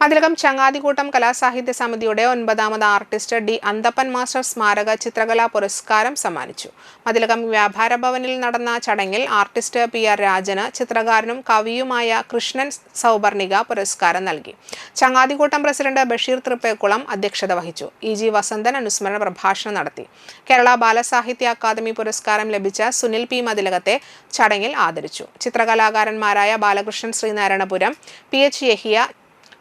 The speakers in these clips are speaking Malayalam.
മതിലകം ചങ്ങാതികൂട്ടം കലാസാഹിത്യ സമിതിയുടെ ഒൻപതാമത് ആർട്ടിസ്റ്റ് ഡി അന്തപ്പൻ മാസ്റ്റർ സ്മാരക ചിത്രകലാ പുരസ്കാരം സമ്മാനിച്ചു. മതിലകം വ്യാപാര ഭവനിൽ നടന്ന ചടങ്ങിൽ ആർട്ടിസ്റ്റ് പി ആർ രാജന് ചിത്രകാരനും കവിയുമായ കൃഷ്ണൻ സൗപർണിക പുരസ്കാരം നൽകി. ചങ്ങാതികൂട്ടം പ്രസിഡന്റ് ബഷീർ തൃപ്പേക്കുളം അധ്യക്ഷത വഹിച്ചു. ഇ ജി വസന്തൻ അനുസ്മരണ പ്രഭാഷണം നടത്തി. കേരള ബാലസാഹിത്യ അക്കാദമി പുരസ്കാരം ലഭിച്ച സുനിൽ പി മതിലകത്തെ ചടങ്ങിൽ ആദരിച്ചു. ചിത്രകലാകാരന്മാരായ Balakrishnan Sreenarayanapuram P H Yahiya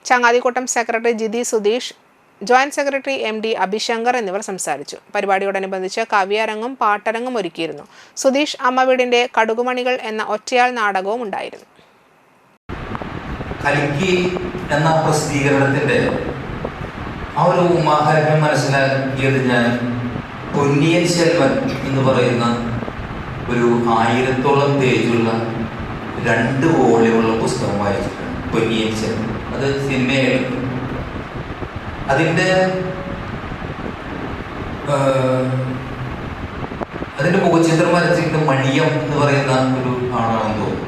ചങ്ങാതിക്കോട്ടം secretary Jithi Sudheesh joint secretary M D Abhishankar എന്നിവർ സംസാരിച്ചു. പരിപാടിയോടനുബന്ധിച്ച് കവിയരങ്ങും പാട്ടരങ്ങും ഒരുക്കിയിരുന്നു. സുധീഷ് അമ്മ അമ്മവീടിന്റെ കടുകുമണികൾ എന്ന ഒറ്റയാൾ നാടകവും ഉണ്ടായിരുന്നു. കലിക്ക് എന്ന പ്രസിദ്ധീകരണത്തിന്റെ ആ ഒരു മാഹാത്മ്യം മനസ്സിലാക്കിയത് ഞാൻ പൊന്നിയൻ സെൽവൻ എന്ന് പറയുന്ന ഒരു ആയിരത്തോളം പേജുള്ള രണ്ട് വോളിയുള്ള പുസ്തകം പൊന്നിയൻ അത് സിനിമയാണ് അതിന്റെ അതിന്റെ മുഖചിത്രം വരച്ചിട്ട് മണിയം എന്ന് പറയുന്ന ഒരു ആളാണെന്ന് തോന്നുന്നു.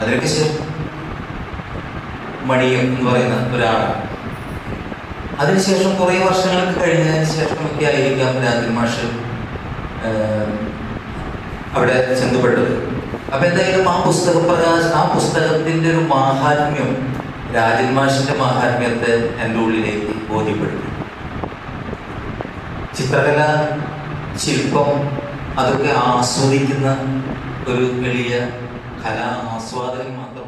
അതിനൊക്കെ ശേഷം മണിയം എന്ന് പറയുന്ന ഒരാളാണ് അതിനുശേഷം കുറേ വർഷങ്ങൾക്ക് കഴിഞ്ഞതിന് ശേഷമൊക്കെ ആയിരിക്കാം രാജൻ അവിടെ ചെന്നപ്പെട്ടത് അപ്പൊ എന്തായാലും ആ പുസ്തക പ്രകാശം ആ പുസ്തകത്തിന്റെ ഒരു മാഹാത്മ്യം രാജൻ മാഷിന്റെ മാഹാത്മ്യത്തെ എന്റെ ഉള്ളിലേക്ക് ബോധ്യപ്പെടുത്തി. ചിത്രകല ശില്പം അതൊക്കെ ആസ്വദിക്കുന്ന ഒരു എളിയ കലാ ആസ്വാദകൻ മാത്രം